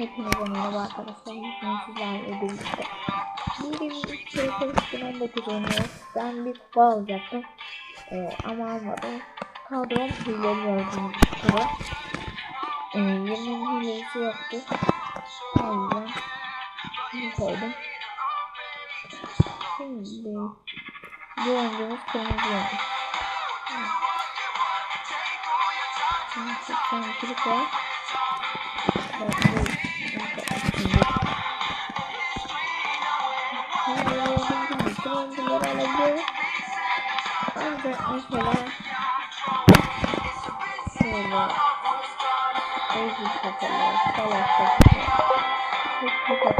Hepinize merhaba arkadaşlar. Bugün sizlerle birlikte. Bir şey üstüne dokunuyoruz. Ben bir kupa alacaktım. Ee, ama almadım. Kadrom hileli gördüğünüz sıra. Ee, yemin hilesi yoktu. O yüzden bunu koydum. Şimdi bu oyuncumuz kırmızı olmuş. Şimdi 82'lik var. Mesela şöyle Ezik kapalı, salak kapalı,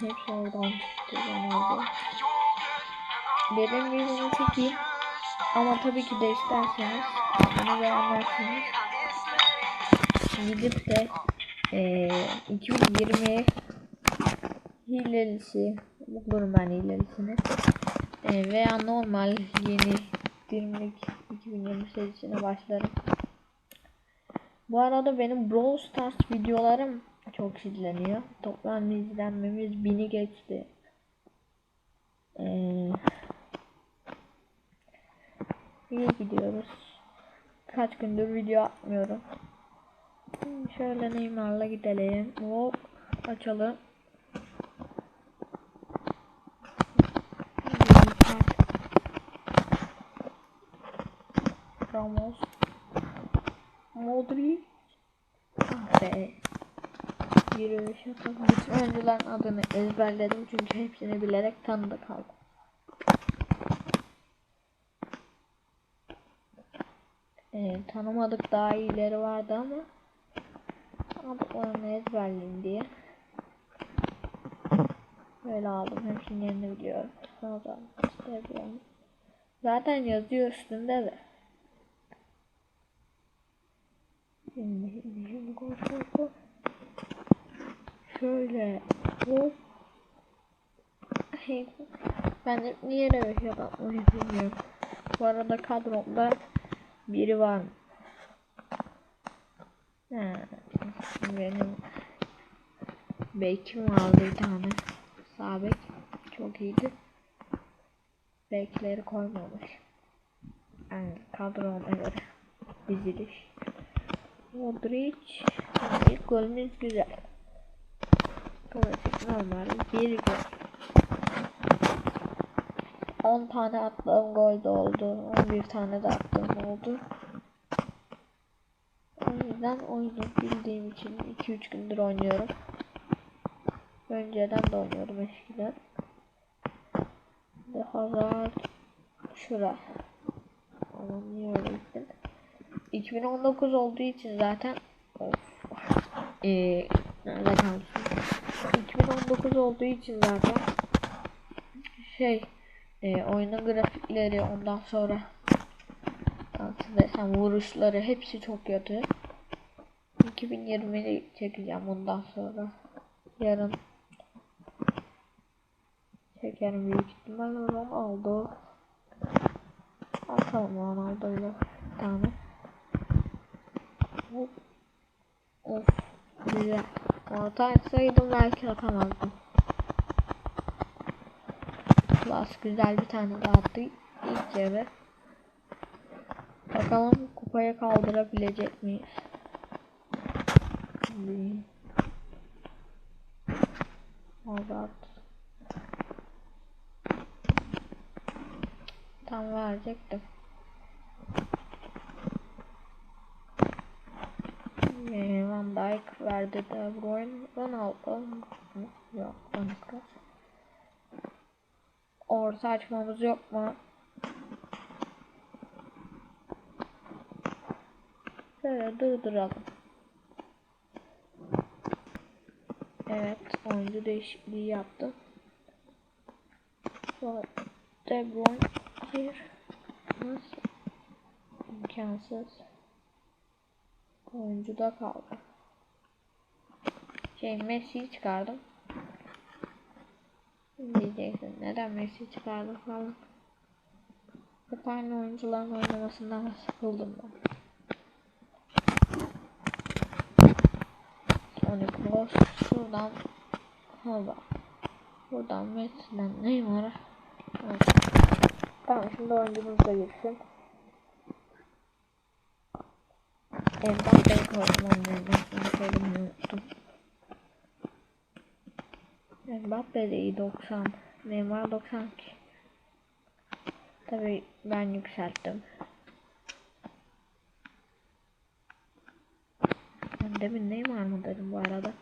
Hepsi oradan. Dedim bir bunu çekeyim. Ama tabii ki de isterseniz bunu beğenmezseniz gidip de eee 2020 hilelisi bulurum ben hilelisini Eee, veya normal yeni 20'lik 2020 serisine başlarım. Bu arada benim Brawl Stars videolarım çok izleniyor. Toplam izlenmemiz bini geçti. Ee, iyi gidiyoruz. Kaç gündür video atmıyorum. Şimdi Şöyle Neymar'la gidelim. Hop açalım. Ramos. Modric. Ah be. Yürüyüş yapalım. Bütün oyuncuların adını ezberledim çünkü hepsini bilerek tanıdık kaldım. Ee, tanımadık daha iyileri vardı ama adlarını ezberleyeyim diye böyle aldım. Hepsinin yerini biliyorum. Sonra. Zaten yazıyor üstünde de. Şimdi, şimdi, koş. Şöyle. Hey, Ben de niye röveş yapmayı bilmiyorum. Bu arada kadromda biri var? Ha, benim bekim vardı bir tane. Sağ bek. Çok iyiydi. Bekleri koymamış. Yani kadroma göre diziliş. Modric. İlk golümüz güzel. Klasik normal bir gol. 10 tane attığım gol de oldu. 11 tane de attığım oldu. O yüzden oyunu bildiğim için 2-3 gündür oynuyorum. Önceden de oynuyordum eskiden. Ve Hazard şura. Ama niye öyle gittin? 2019 olduğu için zaten of. Ee, nerede kalsın? 2019 olduğu için zaten şey e, oyunun grafikleri ondan sonra nasıl desem vuruşları hepsi çok kötü. 2020'de çekeceğim ondan sonra. Yarın çekerim büyük ihtimalle Ronaldo. Atalım Ronaldo'yla bir tane. Of. Of. Güzel. Orta atsaydım belki atamazdım. Plus güzel bir tane daha attı. İlk yarı. Bakalım kupaya kaldırabilecek miyiz? Hazard. Tam verecektim. Van Dijk verdi De Bruyne, Ronaldo yok Kroos. Orta açmamız yok mu? Şöyle durduralım. Evet, oyuncu değişikliği yaptım. De Bruyne, hayır, nasıl? İmkansız. Oyuncuda kaldı. Şey Messi'yi çıkardım. Diyeceksin neden Messi çıkardı falan. Hep aynı oyuncuların oynamasından sıkıldım ben. Toni Kroos şuradan Hava. Buradan Messi'den Neymar'a. Evet. Tamam şimdi oyuncumuz da girsin. Koydum onun yerine. Şimdi söylemeyi unuttum. Mbappe de iyi 90. Neymar 92. Tabi ben yükselttim. Ben demin Neymar mı dedim bu arada.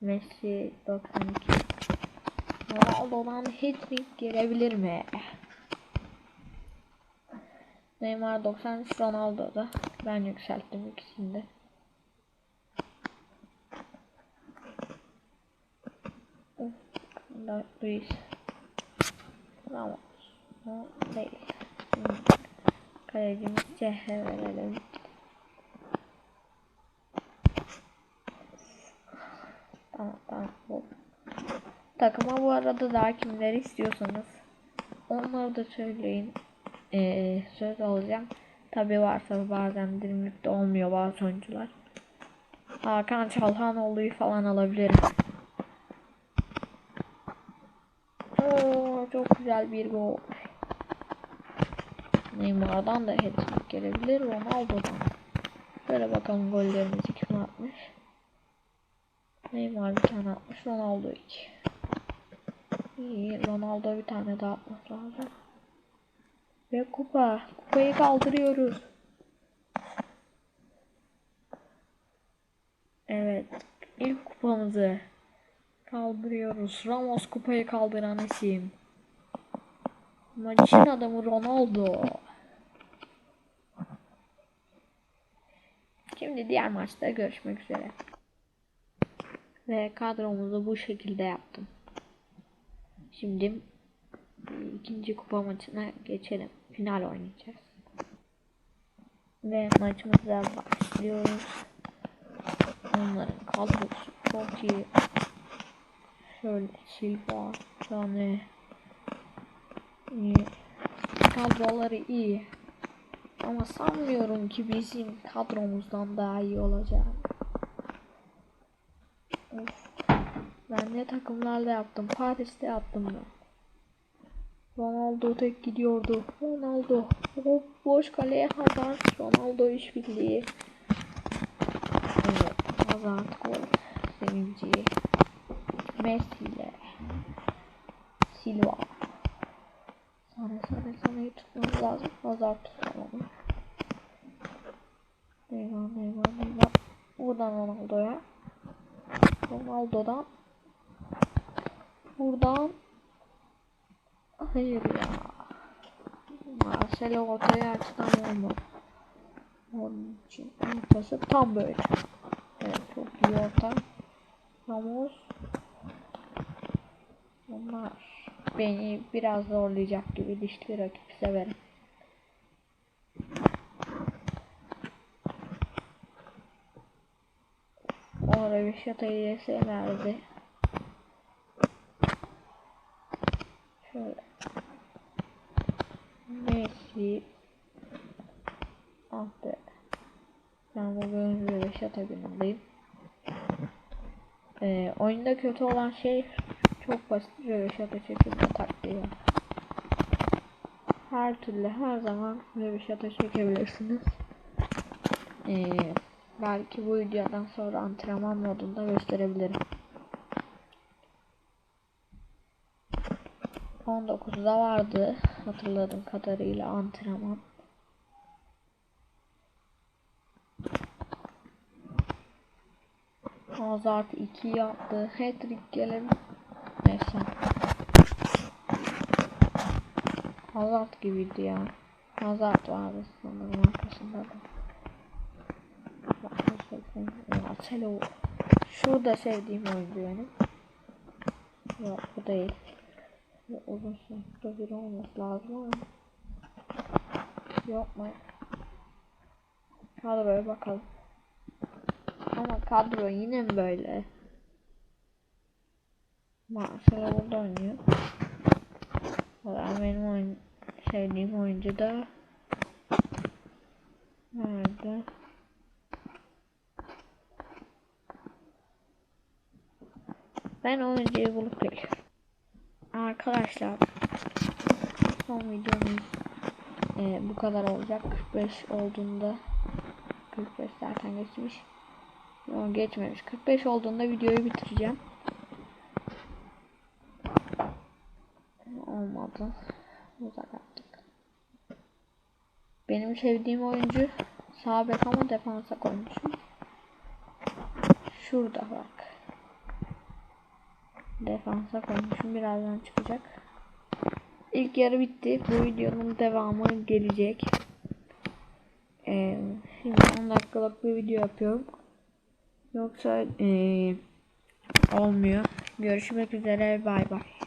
Messi 92. Ronaldo'dan hat-trick gelebilir mi? Neymar 93 Ronaldo'da. Ben yükselttim ikisini de. Da Luis. Ramos. O değil. Kalecimiz Cehre verelim. Tamam tamam. Bu. Takıma bu arada daha kimleri istiyorsanız onları da söyleyin. Ee, söz alacağım. Tabi varsa bazen dilimlikte olmuyor bazı oyuncular. Hakan Çalhanoğlu'yu falan alabilirim. Oo, çok güzel bir gol. Neymar'dan da hat-trick gelebilir. Ronaldo'dan. Şöyle bakalım gollerimizi kim atmış. Neymar bir tane atmış. Ronaldo iki. İyi. Ronaldo bir tane daha atmak lazım. Ve kupa. Kupayı kaldırıyoruz. Evet. ilk kupamızı kaldırıyoruz. Ramos kupayı kaldıran isim. Maçın adamı Ronaldo. Şimdi diğer maçta görüşmek üzere. Ve kadromuzu bu şekilde yaptım. Şimdi ikinci kupa maçına geçelim. Final oynayacağız. Ve maçımıza başlıyoruz. Onların kadrosu çok iyi. Şöyle Silva, Sane iyi. Kadroları iyi. Ama sanmıyorum ki bizim kadromuzdan daha iyi olacak. Ben ne takımlarla yaptım? Paris'te yaptım ben. Ronaldo tek gidiyordu. Ronaldo. Hop boş kaleye Hazard. Ronaldo işbirliği. Evet. Hazard gol. Sevinci. Messi ile. Silva. Sana sana sana tutmamız lazım. Hazard tutalım. Neymar Neymar Neymar. Buradan Ronaldo'ya. Ronaldo'dan. Buradan Hayır ya. Marcelo ortaya açtan olmadı. Onun için ortası tam böyle. Evet çok iyi orta. Ramos. Bunlar beni biraz zorlayacak gibi dişli rakip severim. Orada bir şatayı verdi. Şöyle. Messi. Ah be. Ben günündeyim. Ee, oyunda kötü olan şey çok basit Röveşata çekilme taktiği. Her türlü her zaman Röveşata çekebilirsiniz. Ee, belki bu videodan sonra antrenman modunda gösterebilirim. 19'da vardı hatırladığım kadarıyla antrenman. Hazard 2 yaptı. Hat-trick gelebilir. Neyse. Hazard gibiydi ya. Hazard vardı sanırım arkasında da. Marcelo. Şurada sevdiğim oyuncu benim. Yok bu değil. Ve uzun sınıfta biri olması lazım ama yok mu? Kadroya bakalım. Ama kadro yine mi böyle? Marcelo burada oynuyor. Valla benim oyun sevdiğim oyuncu da nerede? Ben oyuncuyu bulup geliyorum. Arkadaşlar son videomuz e, bu kadar olacak. 45 olduğunda 45 zaten geçmiş. Yok geçmemiş. 45 olduğunda videoyu bitireceğim. Olmadı. Uzak attık. Benim sevdiğim oyuncu sağ bek ama defansa koymuşum. Şurada bak. Defansa koymuşum. Birazdan çıkacak. İlk yarı bitti. Bu videonun devamı gelecek. Ee, şimdi 10 dakikalık bir video yapıyorum. Yoksa ee, olmuyor. Görüşmek üzere. Bay bay.